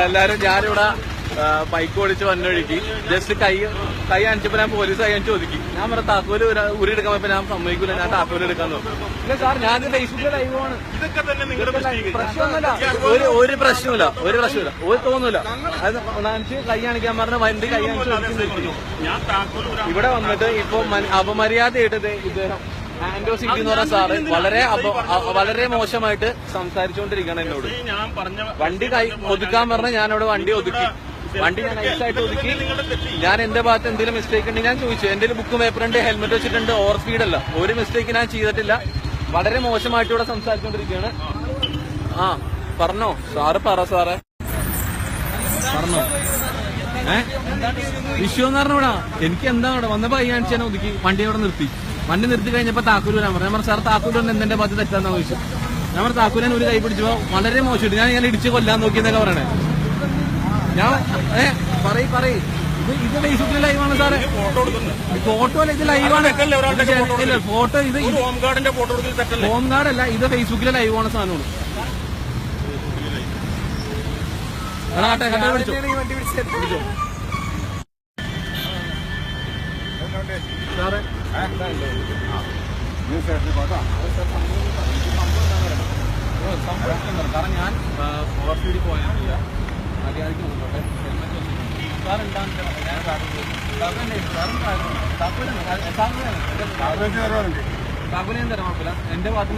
എല്ലാരും ഞാനിവിടെ ബൈക്ക് ഓടിച്ച് വന്നൊഴുക്കി ജസ്റ്റ് കൈ കൈ കാണിച്ചപ്പോ ഞാൻ പോലീസ് കൈ ഒതുക്കി ഞാൻ പറഞ്ഞ താക്കോൽ ഉര- എടുക്കാൻ പോയപ്പോ ഞാൻ സമ്മതിക്കൂല ഞാൻ താക്കോൽ എടുക്കാൻ നോക്കും. സാർ ഞാൻ ഫേസ്ബുക്കിൽ ലൈവാണ്. പ്രശ്നമൊന്നുമില്ല. ഒരു ഒരു പ്രശ്നമില്ല ഒരു പ്രശ്നമില്ല ഒരു തോന്നുന്നില്ല അത് കാണിച്ച് കൈ കാണിക്കാൻ പറഞ്ഞ വണ്ടി കൈ കാണിച്ച് ഇവിടെ വന്നിട്ട് ഇപ്പൊ അപമര്യാദ അപമര്യാദയായിട്ട് ഇദ്ദേഹം ആൻഡോ സിറ്റി എന്ന് സാറ് വളരെ വളരെ മോശമായിട്ട് സംസാരിച്ചുകൊണ്ടിരിക്കണം എന്നോട്. വണ്ടി കൈ ഒതുക്കാൻ പറഞ്ഞ ഞാൻ അവിടെ വണ്ടി ഒതുക്കി. വണ്ടി ഞാൻ നൈസായിട്ട് ഒതുക്കി. ഞാൻ എന്റെ ഭാഗത്ത് എന്തെങ്കിലും മിസ്റ്റേക്ക് ഉണ്ടെങ്കിൽ ഞാൻ ചോദിച്ചു. എന്റെ ബുക്ക് പേപ്പർ ഉണ്ട് ഹെൽമെറ്റ് വെച്ചിട്ടുണ്ട് ഓവർ സ്പീഡ് അല്ല. ഒരു മിസ്റ്റേക്ക് ഞാൻ ചെയ്തിട്ടില്ല. വളരെ മോശമായിട്ട് ഇവിടെ സംസാരിച്ചുകൊണ്ടിരിക്കുകയാണ്. ആ പറഞ്ഞോ? സാറ് പറ സാറേ. പറഞ്ഞോ? ഏ? വിഷു എന്ന് പറഞ്ഞ എനിക്ക് എന്താ വന്നപ്പോ അയ്യാണിച്ചാൽ ഒതുക്കി. വണ്ടി അവിടെ നിർത്തി. വണ്ടി നിർത്തി കഴിഞ്ഞപ്പോൾ താക്കൂര് വരാൻ പറഞ്ഞു. നമ്മുടെ പറഞ്ഞു സാർ താക്കൂര് വന്ന് എന്തെന്റെ മതി തെറ്റാന്ന് ചോദിച്ചു ഞാൻ പറഞ്ഞു താക്കൂരൻ ഒരു കൈ പിടിച്ചപ്പോ വളരെ മോശമായിട്ട് ഞാൻ ഇങ്ങനെ ഇടിച്ച് കൊല്ലാൻ നോക്കിയെന്നൊക്കെ പറയണേ. ഞാൻ ഏ പറയ് പറയ്. ഇത് ഇത് ഫേസ്ബുക്കിൽ ലൈവാണ് സാറേ. ഫോട്ടോ അല്ല ഇത് ലൈവാണ് ഫോട്ടോ ഇത് ഹോം ഗാർഡിന്റെ ഫോട്ടോ ഹോം ഗാർഡ് അല്ല ഇത് ഫേസ്ബുക്കിലെ ലൈവാണ് സാധനമാണ് ആട്ടെ, കണ്ടേ വിളിച്ചോ. വിളിച്ചോ. സാറേ കാരണം ഞാൻ ഞാൻ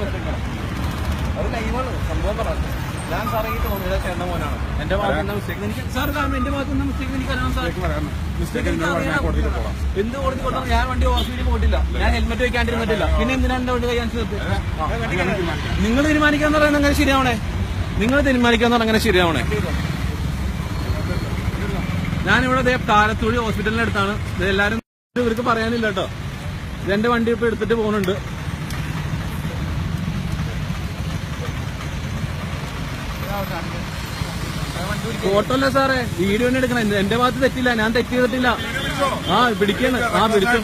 മിസ്റ്റേക്കാണ് അത് ലൈവാണ് സംഭവം പറഞ്ഞു ഞാൻ സാറേ ഈ തോന്നിയത് ചേട്ടൻ മോനാണ്. എന്റെ ഭാഗത്തുനിന്ന് മിസ്റ്റേക്ക് എനിക്ക് സാർ കാരണം എന്റെ ഭാഗത്തുനിന്ന് മിസ്റ്റേക്ക് എനിക്ക് അറിയാം. Sir mistake. എന്ത് കോടതി കൊണ്ടാണ് ഞാൻ വണ്ടി സ്പീഡിൽ പോയിട്ടില്ല. ഞാൻ ഹെൽമെറ്റ് വെക്കാണ്ടിരുന്നിട്ടില്ല. പിന്നെ എന്തിനാണ് എന്റെ വണ്ടി നിർത്തി നിങ്ങൾ തീരുമാനിക്കാന്ന് പറയുന്നത് അങ്ങനെ ശരിയാവണേ? നിങ്ങൾ തീരുമാനിക്കാന്ന് പറഞ്ഞാൽ അങ്ങനെ ശരിയാവണേ? ഞാനിവിടെ അതേ താലത്തൂഴി ഹോസ്പിറ്റലിന്റെ അടുത്താണ് ഇത് എല്ലാരും ഇവർക്ക് പറയാനില്ല കേട്ടോ. ഇത് എന്റെ വണ്ടി ഇപ്പൊ എടുത്തിട്ട് പോകുന്നുണ്ട്. ഫോട്ടോ അല്ല സാറേ. വീഡിയോ തന്നെ എടുക്കണം എന്റെ- ഭാഗത്ത് തെറ്റില്ല. ഞാൻ തെറ്റ് ചെയ്തിട്ടില്ല. ആ പിടിക്കാണ്. ആ പിടിച്ചു.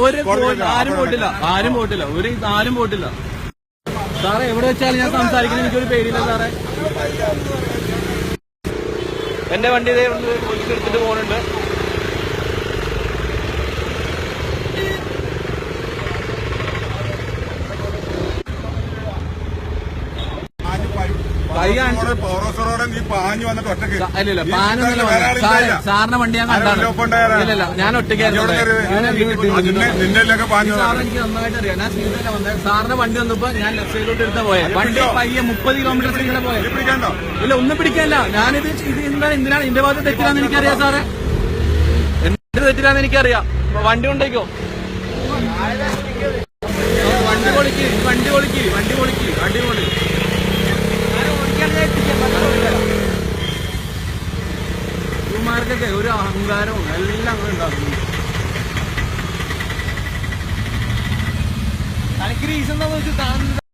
ഒരു ആരും പോട്ടില്ല ആരും പോയിട്ടില്ല. ഒരു ആരും പോട്ടില്ല സാറേ എവിടെ വെച്ചാലും ഞാൻ സംസാരിക്കുന്നത് എനിക്കൊരു പേടിയില്ല സാറേ. എന്റെ വണ്ടി ഇതേ ഒന്ന് പോലീസ് എടുത്തിട്ട് പോകുന്നുണ്ട് കൈ കാണിച്ചു പൗറോസറോടെ നീ പാഞ്ഞു വന്നിട്ട് ഒറ്റയ്ക്ക് സ- ഇല്ലില്ല പാനൊന്നുമില്ല വന്നത്. സാറേ സാറിന്റെ വണ്ടി ഞാൻ കണ്ടാണ് ഇല്ലില്ല ഞാൻ ഒറ്റയ്ക്കായിരുന്നു ഞാൻ എന്റെ വീട്ടിൽ നിന്ന് നിന്നിലൊക്കെ പാഞ്ഞു സാർ എനിക്ക് നന്നായിട്ട് അറിയാം ഞാൻ സീതല്ല വന്നത് സാറിന്റെ വണ്ടി വന്നപ്പോ ഞാൻ ലെഫ്റ്റ് സൈഡിലോട്ട് എടുത്ത പോയത് വണ്ടി പയ്യെ മുപ്പത് കിലോമീറ്റർ ഇങ്ങനെ പോയത് ഇല്ല ഒന്നും പിടിക്കാനില്ല ഞാനിത് ഇത് എന്താണ് എന്തിനാണ്? എന്റെ ഭാഗത്ത് തെറ്റിലാന്ന് എനിക്കറിയാം സാറേ. എന്റെ തെറ്റിലാന്ന് എനിക്കറിയാം. വണ്ടി കൊണ്ടേക്കോ. വണ്ടി പൊളിക്ക് വണ്ടി പൊളിക്ക് വണ്ടി പൊളിക്ക് വണ്ടി പൊളി. ഇവന്മാർക്കൊക്കെ ഒരു അഹങ്കാരവും എല്ലാം അങ്ങനെ ഉണ്ടാക്കുന്നു. തനിക്ക് റീസൺ വെച്ചാൽ താൻ